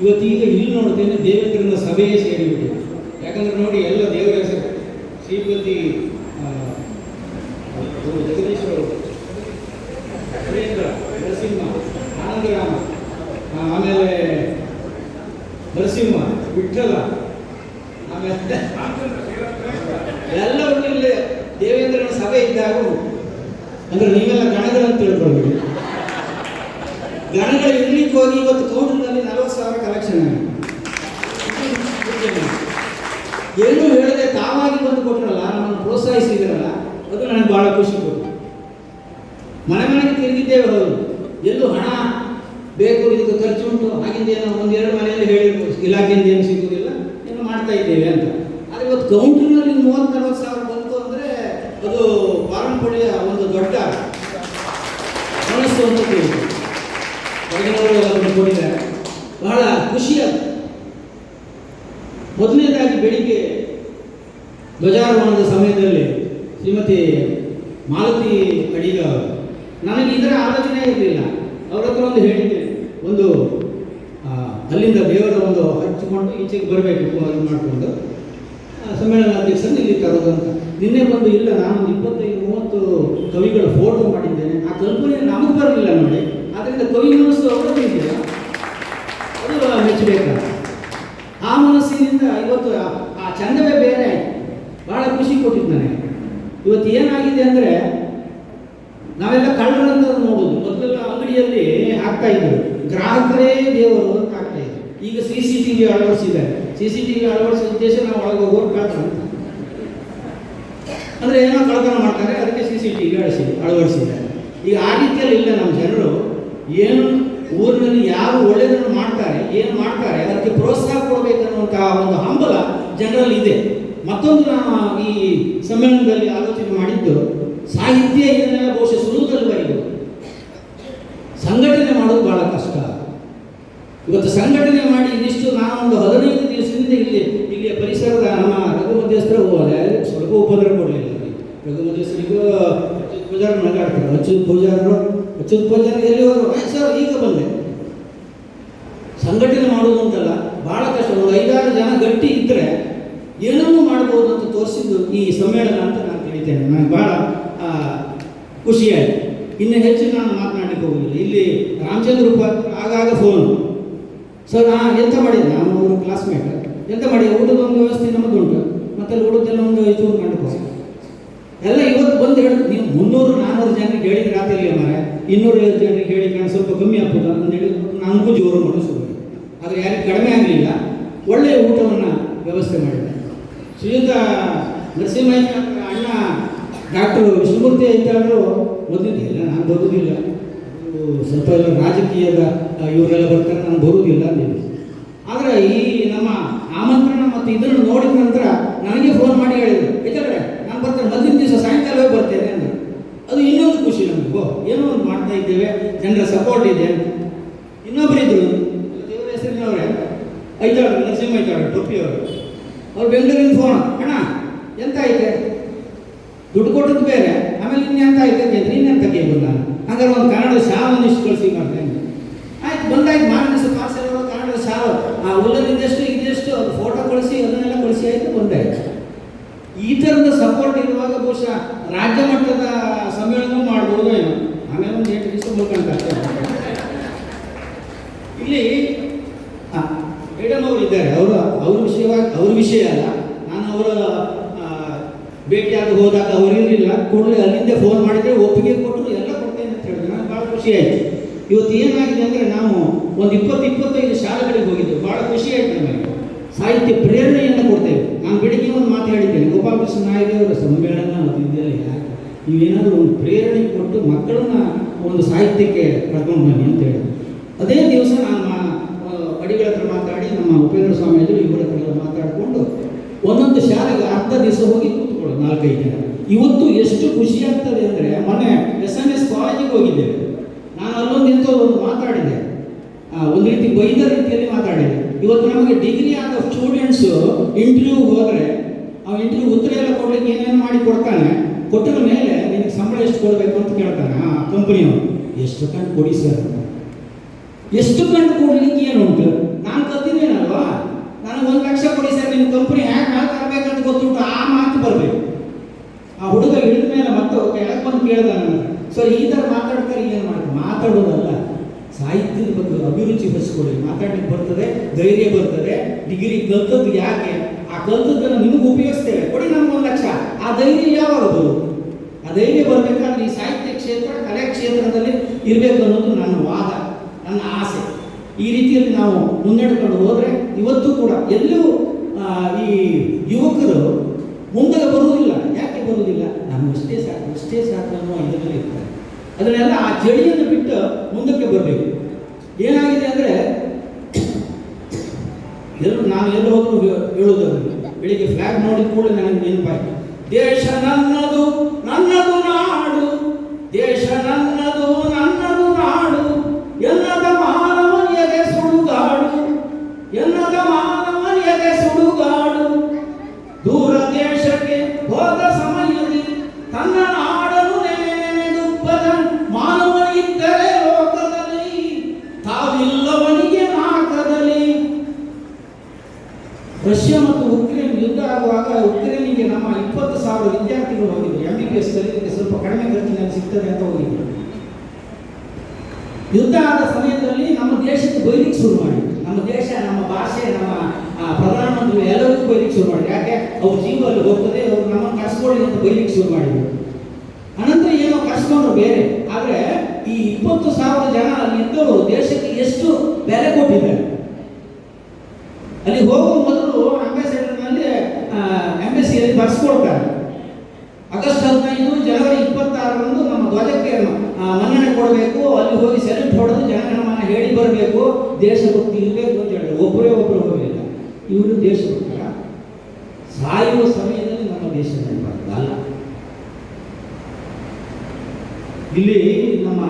ಇವತ್ತೀಗ ಇಲ್ಲಿ ನೋಡ್ತೇನೆ ದೇವೇಂದ್ರನ ಸಭೆಯೇ ಸೇರಿಬಿಟ್ಟಿದೆ. ಯಾಕಂದ್ರೆ ನೋಡಿ ಎಲ್ಲ ದೇವರ ಹೆಸರು. ಶ್ರೀಪತಿ ಜಗದೀಶ್ವರು ಸುರೇಂದ್ರ ನರಸಿಂಹ ಆನಂದರಾಮ ಆಮೇಲೆ ನರಸಿಂಹ ವಿಠಲ ಆಮೇಲೆ ಎಲ್ಲರೂ ಇಲ್ಲಿ ದೇವೇಂದ್ರನ ಸಭೆ ಇದ್ದಾಗ ಅಂದ್ರೆ ನೀವೆಲ್ಲ ಗಣಗಳಂತ ತಿಳ್ಕೊಳ್ಬೇಡಿ ಗಣಗಳು ಇರ್ಲಿಕ್ಕೆ ಹೋಗಿ ಇವತ್ತು ಕೌಂಟರ್ನಲ್ಲಿ ನಲವತ್ತು ಸಾವಿರ ಕಲೆಕ್ಷನ್ ಎಲ್ಲೂ ಹೇಳದೆ ತಾವಾಗಿ ಬಂದು ಕೊಟ್ರಲ್ಲ, ನಮ್ಮನ್ನು ಪ್ರೋತ್ಸಾಹಿಸಿದಿರಲ್ಲ, ಅದು ನನಗೆ ಬಹಳ ಖುಷಿ ಕೊಟ್ಟು ಮನೆ ಮನೆಗೆ ತಿರುಗಿದ್ದೇವೆ ಹೌದು. ಎಲ್ಲೂ ಹಣ ಬೇಕು, ಇದಕ್ಕೆ ಖರ್ಚು ಉಂಟು, ಹಾಗಿಂದ ಏನೋ ಒಂದೆರಡು ಮನೆಯಲ್ಲಿ ಹೇಳಿರ್ಬೋದು. ಇಲಾಖೆಯಿಂದ ಏನು ಸಿಗುವುದಿಲ್ಲ ಏನು ಮಾಡ್ತಾ ಇದ್ದೇವೆ ಅಂತ. ಆದರೆ ಇವತ್ತು ಕೌಂಟರ್ನಲ್ಲಿ ಮೂವತ್ತು, ನಲವತ್ತು ಸಾವಿರ ಬಂತು ಅಂದರೆ ಅದು ಪಾರಂಪರ್ಯ ಒಂದು ದೊಡ್ಡ ಮನಸ್ಸು ಅಂತ ಹೊರಗಿನವರು ಅದನ್ನು ಕೊಟ್ಟಿದ್ದಾರೆ. ಬಹಳ ಖುಷಿಯ ಮೊದಲನೇದಾಗಿ ಬೆಳಿಗ್ಗೆ ಧ್ವಜಾರೋಹಣದ ಸಮಯದಲ್ಲಿ ಶ್ರೀಮತಿ ಮಾಲತಿ ಅಡಿಗ, ನನಗೆ ಇದರ ಆಲೋಚನೆ ಇರಲಿಲ್ಲ. ಅವ್ರ ಹತ್ರ ಒಂದು ಹೇಳಿದ್ದೆ. ಒಂದು ಅಲ್ಲಿಂದ ದೇವರ ಒಂದು ಹಚ್ಚಿಕೊಂಡು ಈಚೆಗೆ ಬರಬೇಕು ಅದು ಮಾಡಿಕೊಂಡು ಸಮ್ಮೇಳನ ಅಧ್ಯಕ್ಷರನ್ನು ಇಲ್ಲಿ ತರೋದು ಅಂತ. ನಿನ್ನೆ ಬಂದು, ಇಲ್ಲ, ನಾನು ಇಪ್ಪತ್ತೈದು, ಮೂವತ್ತು ಕವಿಗಳ ಫೋಟೋ ಮಾಡಿದ್ದೇನೆ. ಆ ಕಲ್ಪನೆ ನಮಗೆ ಬರಲಿಲ್ಲ ನೋಡಿ. ಆದ್ದರಿಂದ ಕವಿ ಮನಸ್ಸು ಅವರದ್ದು ಇದೆಯಲ್ಲ ಅದು ಮೆಚ್ಚಬೇಕು ಆ ಮನಸ್ಸಿನಿಂದ ಇವತ್ತು ಆ- ಚಂದವೇ ಬೇರೆ ಆಯ್ತು. ಬಹಳ ಖುಷಿ ಕೊಟ್ಟಿದ್ದು ನನಗೆ. ಇವತ್ತು ಏನಾಗಿದೆ ಅಂದರೆ, ನಾವೆಲ್ಲ ಕಳ್ಳರಂತ ನೋಡೋದು ಮೊದಲೆಲ್ಲ ಅಂಗಡಿಯಲ್ಲಿ ಹಾಕ್ತಾ ಇದ್ರು ಗ್ರಾಹಕರೇ ದೇವರು ಅಂತ ಆಗ್ತಾ ಇದ್ರು ಈಗ ಸಿ ಸಿ ಟಿ ವಿ ಅಳವಡಿಸಿದ್ದಾರೆ. ಸಿ ಸಿ ಟಿ ವಿ ಅಳವಡಿಸಿದ ಉದ್ದೇಶ ನಾವು ಒಳಗೆ ಕಳ್ತನ ಅಂತ. ಅಂದ್ರೆ ಏನೋ ಕಳ್ಳತನ ಮಾಡ್ತಾರೆ, ಅದಕ್ಕೆ ಸಿ ಸಿ ಟಿ ವಿ ಅಳಿಸಿ ಅಳವಡಿಸಿದ್ದಾರೆ. ಈಗ ಆ ಇಲ್ಲ ನಮ್ಮ ಜನರು. ಏನು ಊರಿನಲ್ಲಿ ಯಾರು ಒಳ್ಳೆಯದನ್ನು ಮಾಡ್ತಾರೆ, ಏನು ಮಾಡ್ತಾರೆ, ಅದಕ್ಕೆ ಪ್ರೋತ್ಸಾಹ ಕೊಡಬೇಕನ್ನುವಂತಹ ಒಂದು ಹಂಬಲ ಜನರಲ್ಲಿ ಇದೆ. ಮತ್ತೊಂದು ನಾನು ಈ ಸಮ್ಮೇಳನದಲ್ಲಿ ಆಲೋಚನೆ ಮಾಡಿದ್ದು, ಸಾಹಿತ್ಯ ಇದನ್ನೆಲ್ಲ ಬಹುಶಃ ಸುಲಭದಲ್ಲಿ ಬರೆಯುವುದು ಸಂಘಟನೆ ಮಾಡೋದು ಬಹಳ ಕಷ್ಟ. ಇವತ್ತು ಸಂಘಟನೆ ಮಾಡಿ ಇದಿಷ್ಟು ನಾನು ಒಂದು ಹದಿನೈದು ದಿವಸದಿಂದ ಇಲ್ಲಿ, ಇಲ್ಲಿಯ ಪರಿಸರದ ನಮ್ಮ ರಘು ಮಧ್ಯಸ್ಥರು ಹೋದೆ ಸ್ವಲ್ಪ ಉಪದ್ರ ಕೊಡಲಿಲ್ಲ ರಘು ಮಧ್ಯಸ್ಥರಿಗೂ ಮಾತಾಡ್ತಾರೆ ಪೂಜಾರ್ ನಗಾಡ್ತಾರೆ ಅಚ್ಯುತ್ ಪೂಜಾರರು ಅಚ್ಯುತ್ ಪೂಜಾರ್ ಎಲ್ಲಿ ಸರ್, ಈಗ ಬಂದೆ. ಸಂಘಟನೆ ಮಾಡೋದು ಅಂತಲ್ಲ ಭಾಳ ಕಷ್ಟ. ಒಂದು ಐದಾರು ಜನ ಗಟ್ಟಿ ಇದ್ದರೆ ಏನನ್ನೂ ಮಾಡ್ಬೋದು ಅಂತ ತೋರಿಸಿದ್ದು ಈ ಸಮ್ಮೇಳನ ಅಂತ ನಾನು ತಿಳಿತೇನೆ ನನಗೆ ಭಾಳ ಖುಷಿಯಾಯಿತು. ಇನ್ನು ಹೆಚ್ಚು ನಾನು ಮಾತನಾಡಲಿಕ್ಕೆ ಹೋಗುದಿಲ್ಲ. ಇಲ್ಲಿ ರಾಮಚಂದ್ರ ಉಪಾಧ್ಯ ಆಗಾಗ ಫೋನ್ ಸರ್ ನಾ ಎಂತ ಮಾಡಿದೆ ನಾನು ಅವರು ಕ್ಲಾಸ್ಮೇಟ್ ಎಂತ ಮಾಡಿ ಊಟದ ಒಂದು ವ್ಯವಸ್ಥೆ ನಮ್ಮದು ಉಂಟು ಮತ್ತೆ ಊಟದ್ದೆಲ್ಲ ಒಂದು ಚೂರು ಕಂಡುಕೋ ಎಲ್ಲ ಇವತ್ತು ಬಂದು ಹೇಳಿದ್ರು ನೀವು ಮುನ್ನೂರು ನಾನ್ನೂರು ಜನರಿಗೆ ಹೇಳಿದ್ರೆ ರಾತ್ರಿ ಮಾರೆ ಇನ್ನೂರು ಜನರಿಗೆ ಹೇಳಿ ಕಾರಣ ಸ್ವಲ್ಪ ಕಮ್ಮಿ ಆಗ್ಬೋದು. ಅಂತ ಹೇಳಿ ನನಗೂ ಜೋರು ಮಾಡೋ. ಆದರೆ ಯಾರಿಗೆ ಕಡಿಮೆ ಆಗಲಿಲ್ಲ. ಒಳ್ಳೆಯ ಊಟವನ್ನು ವ್ಯವಸ್ಥೆ ಮಾಡಿದೆ. ಶ್ರೀಯುತ ನರಸಿಂಹಯ್ಯ ಅಣ್ಣ ಡಾಕ್ಟರ್ ವಿಷ್ಣುಮೂರ್ತಿ ಐತಾಳರು ಮೊದಲಿಲ್ಲ ನಾನು ಬರೋದಿಲ್ಲ. ಸ್ವಲ್ಪ ಎಲ್ಲ ರಾಜಕೀಯದ ಇವರೆಲ್ಲ ಬರ್ತಾರೆ, ನಾನು ಬರುವುದಿಲ್ಲ ಅಂದಿದ್ದೆ. ಆದರೆ ಈ ನಮ್ಮ ಆಮಂತ್ರಣ ಮತ್ತು ಇದನ್ನು ನೋಡಿದ ನಂತರ ನನಗೆ ಫೋನ್ ಮಾಡಿ ಹೇಳಿದರು ಯಾಕಂದರೆ ನಾನು ಬರ್ತಾರೆ ಮೊದಲಿನ ದಿವಸ ಸಾಯಂಕಾಲವೇ ಬರ್ತೇನೆ ಅಂತ ಅದು ಇನ್ನೊಂದು ಖುಷಿ ನಮಗೆ. ಏನೋ ಒಂದು ಮಾಡ್ತಾ ಇದ್ದೇವೆ, ಜನರ ಸಪೋರ್ಟ್ ಇದೆ ಅಂತ. ಇನ್ನೊಬ್ರು ಇದ್ರು ದೇವರ ಹೆಸರಿನವ್ರೆ ಐತಾಳು ನರಸಿಂಹ ಐತಾಳು ಟೊಪ್ಪಿಯವರು ಅವ್ರು. ಬೆಂಗಳೂರಿನ ಫೋನ್ ಅಣ್ಣ, ಎಂತ ಐತೆ ದುಡ್ಡು ಕೊಟ್ಟದ್ದು ಬೇರೆ. ಆಮೇಲೆ ಇನ್ನೆಂತ ಐತೆ ಅಂತ ಇನ್ನೆಂತ ಕೇಳಿಲ್ಲ ಹಾಗಾದ್ರೆ ಒಂದು ಕನ್ನಡ ಶಾ ಇಷ್ಟು ಕಳಿಸಿ ಮಾಡ್ತೇನೆ ಆಯ್ತು, ಬಂದಾಯ್ತು. ಮಾರನೇ ಪಾರ್ಸಲ್ ಕನ್ನಡ ಶಾ ಆ ಉಲ್ಲದಿದ್ದೆಷ್ಟು ಇದ್ದಷ್ಟು ಅದು ಫೋಟೋ ಕಳಿಸಿ ಅದನ್ನೆಲ್ಲ ಕಳಿಸಿ ಆಯ್ತು, ಬಂದಾಯ್ತು. ಈ ಥರದ ಸಪೋರ್ಟ್ ಇರುವಾಗ ಬಹುಶಃ ರಾಜ್ಯ ಮಟ್ಟದ ಸಮ್ಮೇಳನ ಮಾಡ್ಬೋದು ಏನೋ. ಆಮೇಲೆ ಒಂದು ಎಂಟು ದಿವಸ ಮುಳ್ಕೊಂತಾರೆ ಇಲ್ಲಿ ಮೇಡಮ್ ಅವರು ಇದ್ದಾರೆ. ಅವರು, ಅವ್ರ ವಿಷಯವಾಗಿ ಅವ್ರ ವಿಷಯ ಅಲ್ಲ. ನಾನು ಅವರ ಭೇಟಿಯಾಗಿ ಹೋದಾಗ ಅವರಿರಲಿಲ್ಲ ಕೂಡಲೇ ಅಲ್ಲಿಂದ ಫೋನ್ ಮಾಡಿದರೆ ಒಪ್ಪಿಗೆ ಕೊಟ್ಟರು, ಎಲ್ಲ ಕೊಡ್ತೇನೆ ಅಂತ ಹೇಳಿದ್ರು. ನನಗೆ ಭಾಳ ಖುಷಿ ಆಯಿತು. ಇವತ್ತು ಏನಾಗಿದೆ ಅಂದರೆ ನಾವು ಒಂದು ಇಪ್ಪತ್ತು, ಇಪ್ಪತ್ತೈದು ಶಾಲೆಗಳಿಗೆ ಹೋಗಿದ್ದೆವು ಭಾಳ ಖುಷಿ ಆಯಿತು ನಮಗೆ. ಸಾಹಿತ್ಯ ಪ್ರೇರಣೆಯನ್ನು ಕೊಡ್ತೇವೆ. ನಾನು ಬೆಳಿಗ್ಗೆ ಒಂದು ಮಾತು ಹೇಳಿದ್ದೇನೆ, ಗೋಪಾಲಕೃಷ್ಣ ನಾಯಕಿಯವರ ಸಮ್ಮೇಳನ ಅದು ಯಾಕೆ? ನೀವೇನಾದರೂ ಒಂದು ಪ್ರೇರಣೆ ಕೊಟ್ಟು ಮಕ್ಕಳನ್ನ ಒಂದು ಸಾಹಿತ್ಯಕ್ಕೆ ಕರ್ಕೊಂಡು ಬನ್ನಿ ಅಂತ ಹೇಳಿ. ಅದೇ ದಿವಸ ನಾನು ಅಡಿಗಳ ಹತ್ರ ಮಾತಾಡಿ, ನಮ್ಮ ಉಪೇಂದ್ರ ಸ್ವಾಮಿಯವರು ಇವರ ಹತ್ರ ಮಾತಾಡಿಕೊಂಡು ಒಂದೊಂದು ಶಾಲೆಗೆ ಅರ್ಧ ದಿವಸ ಹೋಗಿ ಕೂತ್ಕೊಳ್ಳೋದು ನಾಲ್ಕೈದು ಜನ. ಇವತ್ತು ಎಷ್ಟು ಖುಷಿ ಆಗ್ತದೆ ಅಂದರೆ, ಮೊನ್ನೆ ಎಸ್ ಎನ್ ಎಸ್ ಕಾಲೇಜಿಗೆ ಹೋಗಿದ್ದೇವೆ. ನಾನು ಅಲ್ಲೊಂದು ಎಂತೋ ಒಂದು ಮಾತಾಡಿದೆ ಒಂದು ರೀತಿ ಬೈದ ರೀತಿಯಲ್ಲಿ ಮಾತಾಡಿದೆ ಇವತ್ತು ನಮಗೆ ಡಿಗ್ರಿ ಆದ ಸ್ಟೂಡೆಂಟ್ಸ್ ಇಂಟರ್ವ್ಯೂ ಹೋದರೆ, ಆ ಇಂಟರ್ವ್ಯೂ ಉತ್ತರ ಎಲ್ಲ ಕೊಡ್ಲಿಕ್ಕೆ ಏನೇನು ಮಾಡಿ ಕೊಡ್ತಾನೆ ಕೊಟ್ಟರ ಮೇಲೆ ನಿಮಗೆ ಸಂಬಳ ಎಷ್ಟು ಕೊಡಬೇಕು ಅಂತ ಕೇಳ್ತಾನೆ. ಆ ಕಂಪನಿಯವರು ಎಷ್ಟು ಕಂಡು ಕೊಡಿ ಸರ್ ಎಷ್ಟು ಕಂಡು ಕೊಡ್ಲಿಕ್ಕೆ ಏನುಂಟು ನಾನು ಕಲ್ತಿದ್ದೇನಲ್ವಾ ನಾನು ಒಂದು ಲಕ್ಷ ಕೊಡಿ ಸರ್ ನಿಮ್ಮ ಕಂಪನಿ ಹ್ಯಾಕ್ ಹಾಕಿ ತರಬೇಕಂತ ಗೊತ್ತುಂಟು, ಆ ಮಾತು ಬರಬೇಕು. ಆ ಹುಡುಗ ಹಿಡಿದ ಮೇಲೆ ಮತ್ತೆ ಕೆಳಗೆ ಬಂದು ಕೇಳ್ದ ಸರ್ ಈ ಥರ ಮಾತಾಡ್ತಾರೆ ಏನು ಮಾಡ್ತಾರೆ ಮಾತಾಡೋದಲ್ಲ. ಸಾಹಿತ್ಯದ ಬಗ್ಗೆ ಅಭಿರುಚಿ ಬೆಳೆಸ್ಕೊಳ್ಳಿ ಮಾತಾಡಲಿಕ್ಕೆ ಬರ್ತದೆ, ಧೈರ್ಯ ಬರ್ತದೆ. ಡಿಗ್ರಿ ಕಲ್ತದ್ದು ಯಾಕೆ? ಆ ಕಲ್ತದ್ದನ್ನು ನಿಮಗೂ ಉಪಯೋಗಿಸ್ತೇವೆ. ಕೊಡಿ ಒಂದು ಲಕ್ಷ. ಆ ಧೈರ್ಯ ಯಾವಾಗ ಬರೋದು ಆ ಧೈರ್ಯ ಬರಬೇಕಾದ್ರೆ ಈ ಸಾಹಿತ್ಯ ಕ್ಷೇತ್ರ, ಕಲೆ ಕ್ಷೇತ್ರದಲ್ಲಿ ಇರಬೇಕು ಅನ್ನೋದು ನನ್ನ ವಾದ, ನನ್ನ ಆಸೆ. ಈ ರೀತಿಯಲ್ಲಿ ನಾವು ಮುನ್ನಡೆಕೊಂಡು ಹೋದರೆ ಇವತ್ತು ಕೂಡ ಎಲ್ಲೂ ಈ ಯುವಕರು ಮುಂದೆ ಬರುವುದಿಲ್ಲ. ಯಾಕೆ ಬರುವುದಿಲ್ಲ? ನಮ್ಮಷ್ಟೇ ಸಾಕು. ಅಷ್ಟೇ ಸಾಕು ಅನ್ನೋ ಇದರಲ್ಲಿ ಇರ್ತಾರೆ. ಅದನ್ನೆಲ್ಲ ಆ ಚಳಿಯನ್ನು ಬಿಟ್ಟು ಮುಂದಕ್ಕೆ ಬರಬೇಕು. ಏನಾಗಿದೆ ಅಂದರೆ ನಾನು ಎಲ್ಲ ಹೋದ್ರು ಹೇಳೋದು. ಬೆಳಿಗ್ಗೆ ಫ್ಲಾಗ್ ನೋಡಿದ ಕೂಡಲೇ ನನಗೆ ನೆನಪಾಯಿತು. ದೇಶ ನನ್ನದು ನನ್ನದು ನಾಡು. ದೇಶ ನನ್ನದು ನನ್ನದು ನಾಡು. ಎನ್ನದ ಮಾನವನಿಯದೆ ಸುಡುಗಾಡು. ಎನ್ನದ ಮಾನವನಿಯದೆ ಸುಡುಗಾಡು. ದೂರ ದೇಶಕ್ಕೆ ಹೋದ ಸಮಯದಲ್ಲಿ ತನ್ನ ಆದ ಸಮಯದಲ್ಲಿ ನಮ್ಮ ದೇಶಕ್ಕೆ ಬೈಲಿಕ್ಕೆ ಶುರು ಮಾಡಿ. ನಮ್ಮ ದೇಶ, ನಮ್ಮ ಭಾಷೆ, ನಮ್ಮ ಪ್ರಧಾನಮಂತ್ರಿ ಎಲ್ಲರಿಗೂ ಬೈಲಿಕ್ಕೆ ಶುರು ಮಾಡಿ. ಯಾಕೆ? ಅವ್ರ ಜೀವ ಅಲ್ಲಿ ಹೋಗ್ತದೆ, ಅವ್ರು ನಮ್ಮನ್ನು ಕರ್ಸ್ಕೊಳ್ಳಿ ಅಂತ ಬೈಲಿಕ್ಕೆ ಶುರು ಮಾಡಿದ್ರು. ಅನಂತರ ಏನೋ ಕರ್ಸ್ಕೊಂಡ್ರು ಬೇರೆ. ಆದರೆ ಈ ಇಪ್ಪತ್ತು ಸಾವಿರ ಜನ ಅಲ್ಲಿ ದೇಶಕ್ಕೆ ಎಷ್ಟು ಬೆಲೆ ಕೊಟ್ಟಿದ್ದಾರೆ. ಅಲ್ಲಿ ಹೋಗುವ ಮೊದಲು ಅಂಬಾಸಿಡರ್ನಲ್ಲಿ ಎಂಬೆಸಿಯಲ್ಲಿ ಬರ್ಸ್ಕೊಳ್ತಾರೆ ಆಗಸ್ಟ್ ಹದಿನೈದು ಜನವರಿ ಇಪ್ಪತ್ತಾರರಂದು ನಮ್ಮ ಧ್ವಜಕ್ಕೆ ಆ, ಮನ್ನಣೆ ಕೊಡಬೇಕು. ಅಲ್ಲಿ ಹೋಗಿ ಸೆಲ್ಯೂಟ್ ಹೊಡೆದು ಜನಗಣಮನ ಹೇಳಿ ಬರಬೇಕು. ದೇಶಭಕ್ತಿ ಇರಬೇಕು ಅಂತ ಹೇಳಿದ್ರು. ಒಬ್ಬರೇ ಒಬ್ಬರು ಹೋಗಲಿಲ್ಲ ಇವರು ದೇಶಭಕ್ತರ ಸಾಯುವ ಸಮಯದಲ್ಲಿ ನಮ್ಮ ದೇಶದ ಅಲ್ಲ. ಇಲ್ಲಿ ನಮ್ಮ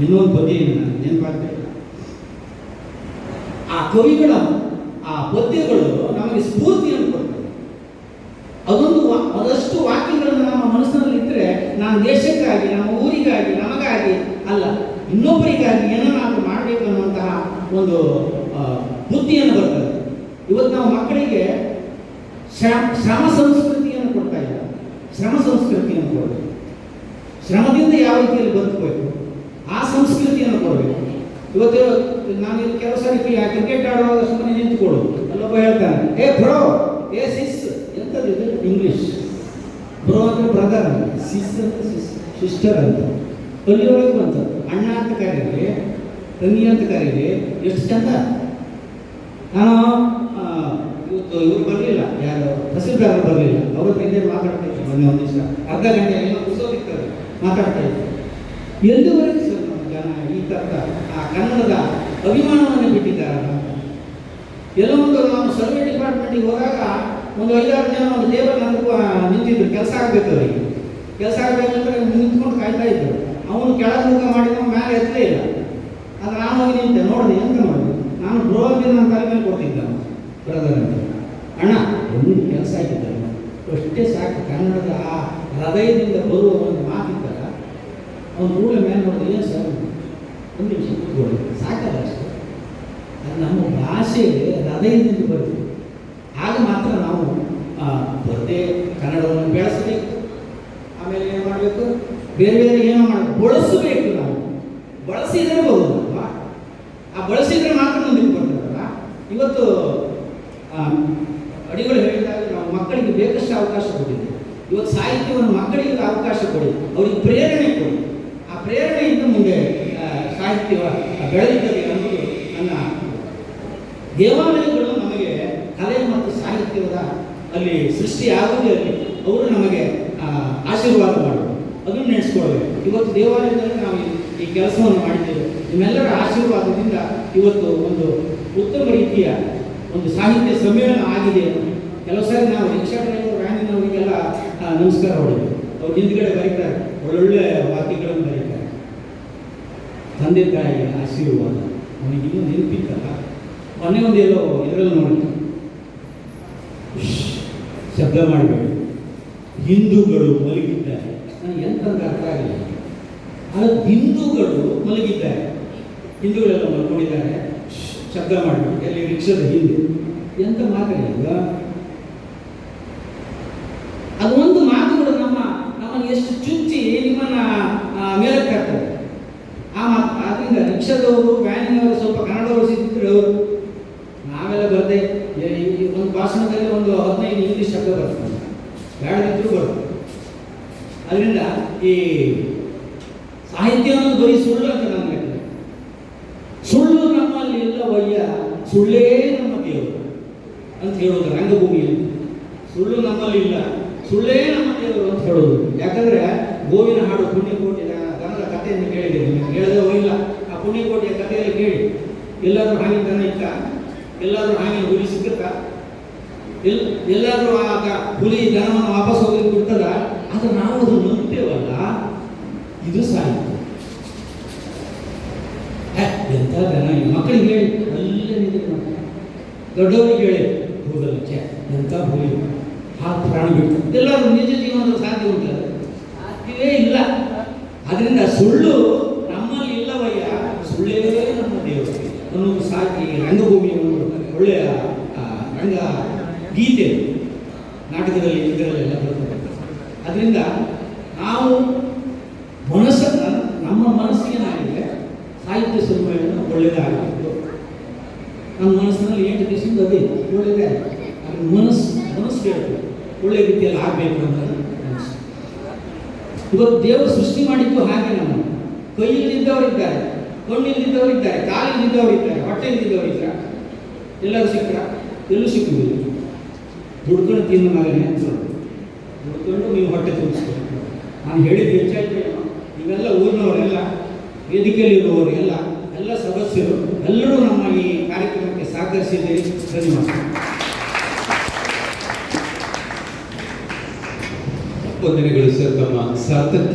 ಇನ್ನೊಂದು ಪದ್ಯ ನೆನಪಾಗ್ತಾ ಆ ಕವಿಗಳ ಆ ಪದ್ಯಗಳು ನಮಗೆ ಸ್ಫೂರ್ತಿಯನ್ನು ಕೊಡ್ತವೆ ಅದೊಂದು ಅದಷ್ಟು ವಾಕ್ಯಗಳನ್ನು ನಮ್ಮ ಮನಸ್ಸಿನಲ್ಲಿ ಇದ್ದರೆ ನಾನು ದೇಶಕ್ಕಾಗಿ, ನಮ್ಮ ಊರಿಗಾಗಿ, ನಮಗಾಗಿ ಅಲ್ಲ, ಇನ್ನೊಬ್ಬರಿಗಾಗಿ ಏನನ್ನಾದರೂ ಮಾಡಬೇಕು ಅನ್ನುವಂತಹ ಒಂದು ಬುದ್ಧಿಯನ್ನು ಬರ್ತದೆ. ಇವತ್ತು ನಾವು ಮಕ್ಕಳಿಗೆ ಶ್ರಮ ಸಂಸ್ಕೃತಿಯನ್ನು ಕೊಡ್ತಾ ಇಲ್ಲ ಶ್ರಮ ಸಂಸ್ಕೃತಿಯನ್ನು ಕೊಡಬೇಕು. ಶ್ರಮದಿಂದ ಯಾವ ರೀತಿಯಲ್ಲಿ ಬದುಕಬೇಕು? ಆ ಸಂಸ್ಕೃತಿಯನ್ನು ಕೊಡಬೇಕು. ಇವತ್ತು ನಾನು ಕೆಲವು ಸಾರಿ ಕ್ರಿಕೆಟ್ ಆಡುವಾಗ ಸುಮ್ಮನೆ ನಿಂತುಕೊಡು ಅಲ್ಲೊಬ್ಬ ಹೇಳ್ತಾನೆ, ಏ ಬ್ರೋ, ಏ ಸಿಸ್ ಎಂಥದ್ದು ಇಂಗ್ಲಿಷ್ ಬ್ರೋ ಅಂದ್ರೆ ಬ್ರದರ್ ಅಂತ ಸಿಸ್ ಸಿಸ್ಟರ್ ಅಂತ ಅಲ್ಲಿಯೊಳಗೆ ಬಂತು? ಅಣ್ಣ ಅಂತ ಕರೀರಿ, ತಂಗಿ ಅಂತ ಕರೀರಿ, ಎಷ್ಟು ಚಂದ? ನಾನು ಇವತ್ತು ಇವ್ರು ಬರಲಿಲ್ಲ, ಯಾರು? ತಹಸೀಲ್ದಾರ್ ಬರಲಿಲ್ಲ. ಅವ್ರ ಹಿಂದೆ ಮಾತಾಡ್ತಾ ಮೊನ್ನೆ ಒಂದು ದಿವಸ. ಅರ್ಧ ಗಂಟೆ ಏನೋ ಕುಸೋದಿರ್ತದೆ ಮಾತಾಡ್ತಾ ಇದ್ದೆ ಎಲ್ಲಿವರೆಗೆ ಸರ್ ಜನ ಈ ಥರದ ಆ ಕನ್ನಡದ ಅಭಿಮಾನವನ್ನು ಬಿಟ್ಟಿದ್ದಾರಲ್ಲ? ಎಲ್ಲ ಒಂದು ನಾನು ಸರ್ವೆ ಡಿಪಾರ್ಟ್ಮೆಂಟಿಗೆ ಹೋದಾಗ ಒಂದು ಐದಾರು ಜನ ಒಂದು ನಿಂತಿದ್ರು ಕೆಲಸ ಆಗಬೇಕು ಅವರಿಗೆ ಕೆಲಸ ಆಗಬೇಕಂದ್ರೆ ನಿಂತ್ಕೊಂಡು ಕಾಯ್ತಾ ಇದ್ದರು ಅವನು ಕೆಳಗೆ ಮುಖ ಮಾಡಿದ ಮೇಲೆ ಎತ್ತಲೇ ಇಲ್ಲ. ಅದು ನಾನು ಹೋಗಿ ನಿಂತೆ, ನೋಡಿದೆ, ಎಂತ ಮಾಡಿದೆ? ನಾನು ಬ್ರೋಗೆ ನನ್ನ ತಲೆ ಮೇಲೆ ಕೊಡ್ತಿದ್ದೆ ಬ್ರದರ್ ಅಂತ. ಅಣ್ಣ, ಒಂದು ಕೆಲಸ ಆಗಿದ್ದಾರೆ ಅಷ್ಟೇ ಸಾಕು, ಕನ್ನಡದ ಆ ಹೃದಯದಿಂದ ಬರುವ ಒಂದು ಮಾತಿದ್ದಲ್ಲ ಅವನು ಮೂಲ ಮೇಲೆ ನೋಡಿದ್ರೆ ಏನು ಸರ್ ಒಂದು ನಿಮಿಷ ಕೂತ್ಕೊಳ್ಳಿ. ಸಾಕಲ್ಲ ಅಷ್ಟೇ. ಅದು ನಮ್ಮ ಭಾಷೆ ಹೃದಯದಿಂದ ಬರ್ತೀವಿ ಆಗ ಮಾತ್ರ ನಾವು ಬರದೇ ಕನ್ನಡವನ್ನು ಬೆಳೆಸಬೇಕು ಆಮೇಲೆ ಏನು ಮಾಡಬೇಕು ಬೇರೆ ಬೇರೆ ಏನೋ ಮಾಡಬೇಕು. ಬಳಸಬೇಕು ನಾವು. ಬಳಸಿದ್ರೆ ಬರುವುದಲ್ವಾ ಆ ಬಳಸಿದ್ರೆ ಮಾತ್ರ ಮುಂದಕ್ಕೆ ಬರ್ತದಲ್ಲ ಇವತ್ತು ಅಡಿಗಳು ಹೇಳಿದಾಗ ನಾವು ಮಕ್ಕಳಿಗೆ ಬೇಕಷ್ಟು ಅವಕಾಶ ಕೊಟ್ಟಿದ್ದೆ ಇವತ್ತು ಸಾಹಿತ್ಯವನ್ನು ಮಕ್ಕಳಿಗೆ ಅವಕಾಶ ಕೊಡಿ. ಅವರಿಗೆ ಪ್ರೇರಣೆ ಕೊಡಿ. ಆ ಪ್ರೇರಣೆಯಿಂದ ಮುಂದೆ ಸಾಹಿತ್ಯ ಬೆಳೆಯುತ್ತದೆ ಅನ್ನೋದು ನನ್ನ ದೇವಾಲಯಗಳು ನಮಗೆ ಕಲೆ ಮತ್ತು ಸಾಹಿತ್ಯದ ಅಲ್ಲಿ ಸೃಷ್ಟಿಯಾಗುವುದೇ ಅವರು ನಮಗೆ ಆಶೀರ್ವಾದ ಅದನ್ನು ನಡೆಸ್ಕೊಳ್ಬೇಕು ಇವತ್ತು ದೇವಾಲಯದಲ್ಲಿ ನಾವು ಈ- ಕೆಲಸವನ್ನು ಮಾಡಿದ್ದೇವೆ. ನಿಮ್ಮೆಲ್ಲರ ಆಶೀರ್ವಾದದಿಂದ ಇವತ್ತು ಒಂದು ಉತ್ತಮ ರೀತಿಯ ಒಂದು ಸಾಹಿತ್ಯ ಸಮ್ಮೇಳನ ಆಗಿದೆ ಕೆಲವು ಸಾರಿ ನಾವು ರಿಕ್ಷಾ ರಾಣಿನವರಿಗೆಲ್ಲ ನಮಸ್ಕಾರ ಹೊಡೆದು. ಅವ್ರು ಹಿಂದ್ಗಡೆ ಬರೀತಾರೆ. ಒಳ್ಳೊಳ್ಳೆ ವಾಕ್ಯಗಳನ್ನು ಬರೀತಾರೆ. ತಂದೆ ತಾಯಿಯ ಆಶೀರ್ವಾದ ಅವನಿಗಿನ್ನು ನೆನಪಿತ್ತಲ್ಲ? ಮೊನ್ನೆ ಒಂದು ಎಲ್ಲೋ ಇದರಲ್ಲಿ ನೋಡಿ ಶಬ್ದ ಮಾಡಬೇಡಿ. ಹಿಂದೂಗಳು ಮಲಗಿದ್ದಾರೆ. ನನಗೆ ಎಂತಂತ ಅರ್ಥ ಆಗಲಿಲ್ಲ ಅದು ಹಿಂದೂಗಳು ಮಲಗಿದ್ದಾರೆ ಹಿಂದೂಗಳೆಲ್ಲ ಮಲ್ಕೊಂಡಿದ್ದಾರೆ ಶಬ್ದ ಮಾಡಬೇಕು ಎಲ್ಲಿ ರಿಕ್ಷಾದ ಹಿಂದೆ. ಎಂತ ಮಾತಾಡಿಲ್ಲ ಅದೊಂದು ಮಾತು ಕೂಡ ನಮ್ಮ, ನಮ್ಮನ್ನು ಎಷ್ಟು ಚುಚ್ಚಿ ನಿಮ್ಮನ್ನ ಮೇಲೆ ಕಾಡ್ತಾರೆ ಆ ಮಾತು. ಆದ್ರಿಂದ ರಿಕ್ಷಾದವರು ವ್ಯಾನಿನವರು, ಸ್ವಲ್ಪ ಕನ್ನಡವರು ಸಿಗ್ತಿದ್ರು ಅವರು, ನಾವೆಲ್ಲ ಬರ್ತೇವೆ ಒಂದು ಭಾಷಣದಲ್ಲಿ ಒಂದು ಹದಿನೈದು ಇಂಗ್ಲೀಷ್ ಶಬ್ದ ಬರ್ತದೆ. ಬೇಡದಿದ್ರು ಬರ್ತದೆ ಈ ಸಾಹಿತ್ಯವನ್ನು ಬರೀ ಸುಳ್ಳು ಅಂತ ನಾನು ಲೆಕ್ಕ ಸುಳ್ಳು ನಮ್ಮಲ್ಲಿ ಇಲ್ಲವಯ್ಯ ಸುಳ್ಳೇ ನಮ್ಮ ದೇವರು ಅಂತ ಹೇಳೋದು ರಂಗಭೂಮಿಯಲ್ಲಿ. ಸುಳ್ಳು ನಮ್ಮಲ್ಲಿ ಇಲ್ಲ, ಸುಳ್ಳೇ ನಮ್ಮ ದೇವರು ಅಂತ ಹೇಳೋದು ಯಾಕಂದ್ರೆ ಗೋವಿನ ಹಾಡು ಪುಣ್ಯಕೋಟಿ ಕನ್ನಡ ಕಥೆಯನ್ನು ಕೇಳದೆ ಇಲ್ಲ, ಆ ಪುಣ್ಯಕೋಟಿಯ ಕಥೆಯಲ್ಲಿ ಕೇಳಿ. ಎಲ್ಲಾದರೂ ಹಾಗೆ ತನ್ನ ಇತ್ತ? ಎಲ್ಲಾದರೂ ಹಾಗೆ ಹುಲಿ ಸಿಕ್ಕತ್ತ? ಎಲ್, ಎಲ್ಲಾದ್ರೂ ಆ ಹುಲಿ ದನವನ್ನು ವಾಪಸ್ ಹೋಗಿ ಬಿಡ್ತದ ಆದ್ರೆ ನಾವು ಅದು ನಂಬ್ತೇವಲ್ಲ ಇದು ಹೇ, ಎಂಥ ಈ ಮಕ್ಕಳಿಗೆ ಹೇಳಿ ಅಲ್ಲೇ ದೊಡ್ಡವರಿಗೆ ಹೇಳಿ ಹೋಗಲ್ಲ ಎಂಥ ಭೂಮಿ ಆ ಪ್ರಾಣ ಬಿಟ್ಟು ಎಲ್ಲರೂ ನಿಜ ಜೀವನದಲ್ಲಿ ಸಾಧ್ಯ ಉಂಟಲ್ಲ ಸಾಧ್ಯವೇ ಇಲ್ಲ. ಅದರಿಂದ ಸುಳ್ಳು ನಮ್ಮಲ್ಲಿ ಇಲ್ಲವಯ್ಯ ಸುಳ್ಳೇ ನಮ್ಮ ದೇವರು. ಅನ್ನೋದು ಸಾಕಿ ರಂಗಭೂಮಿಯನ್ನು ಒಳ್ಳೆಯ ರಂಗ ಗೀತೆ. ನಾಟಕದಲ್ಲಿ ಅದರಿಂದ ನಾವು ಮನಸ್ಸನ್ನು, ನಮ್ಮ ಮನಸ್ಸಿಗೆ ಏನಾಗಿದೆ? ಸಾಹಿತ್ಯ ಸಮ್ಮೇಳನ ಒಳ್ಳೆಯದಾಗಬೇಕು ನಮ್ಮ ಮನಸ್ಸಿನಲ್ಲಿ ಎಂಟು ದಿವಸದಿಂದ ಅದೇ ಒಳ್ಳೆಯದೇ ಅದು ಮನಸ್ಸು ಮನಸ್ಸು ಹೇಳಬೇಕು. ಒಳ್ಳೆ ರೀತಿಯಲ್ಲಿ ಆಗಬೇಕು ಅಂತ ಮನಸ್ಸು. ಇವತ್ತು ದೇವರು ಸೃಷ್ಟಿ ಮಾಡಿದ್ದು ಹಾಗೆ ನಮ್ಮ. ಕೈಯಲ್ಲಿದ್ದವರಿದ್ದಾರೆ, ಕಣ್ಣಿಲ್ಲಿದ್ದವರಿದ್ದಾರೆ, ಕಾಲಿಲ್ಲಿದ್ದವರಿದ್ದಾರೆ, ಹೊಟ್ಟೆಯಲ್ಲಿದ್ದವರಿದ್ದಾರೆ. ಎಲ್ಲರೂ ಸಿಕ್ಕರ? ಎಲ್ಲೂ ಸಿಕ್ಕುವುದಿಲ್ಲ. ದುಡ್ಕೊಂಡು ತಿನ್ನ ಮಗನೇ ಅಂತ. ಹೇಳೋದು. ನೀವು ಹೊಟ್ಟೆ ತುಂಬಿಸ್ಬೇಕು ನಾನು ಹೇಳಿದ್ದು ಹೆಚ್ಚಾಯ್ತು ಏನೋ? ನೀವೆಲ್ಲ ಊರಿನವರೆಲ್ಲ ವೇದಿಕೆಯಲ್ಲಿರುವವರು ಎಲ್ಲ ಸದಸ್ಯರು, ಎಲ್ಲರೂ ನಮ್ಮ ಈ ಕಾರ್ಯಕ್ರಮಕ್ಕೆ ಸಹಕರಿಸಿದ್ದೀರಿ. ಧನ್ಯವಾದ. ವಂದನೆಗಳು ಸರ್, ತಮ್ಮ ಸಾರ್ಥಕ್ಯ